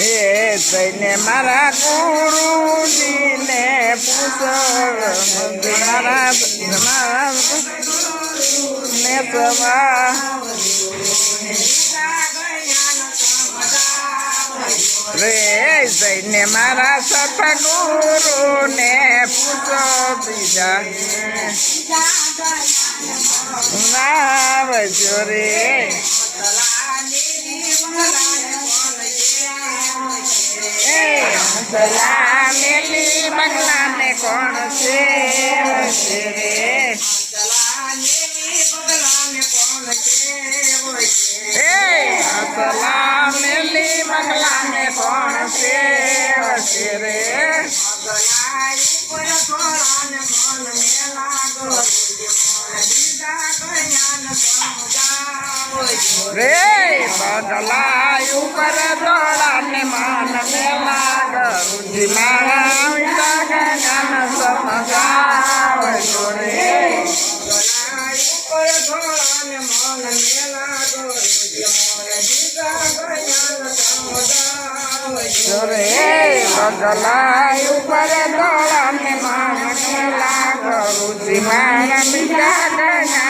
એ જઈને મારા ગુરુજીને પૂછો, મારા ને સવા રે જઈને મારા સતગુરુને પૂછો બીજા. આવજો રે. સલામેલી બંગલાને કોણ હશે રે સલામેલી બંગલાને કોણ હશે રે રે બદલાય મેલા બદલાય ઉપર દોડાને માન મેલા ગરુજી મારા બીજા જ્ઞાન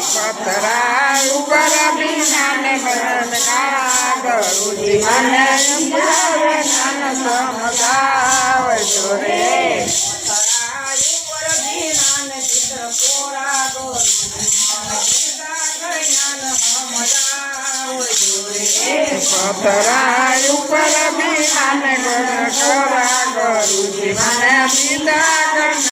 પથરા ઉપર બિનાને ગુરુજી મને જ્ઞાન સમજાવજો રે પથરા ઉપર બિનાને ગુરુજી મને બીજા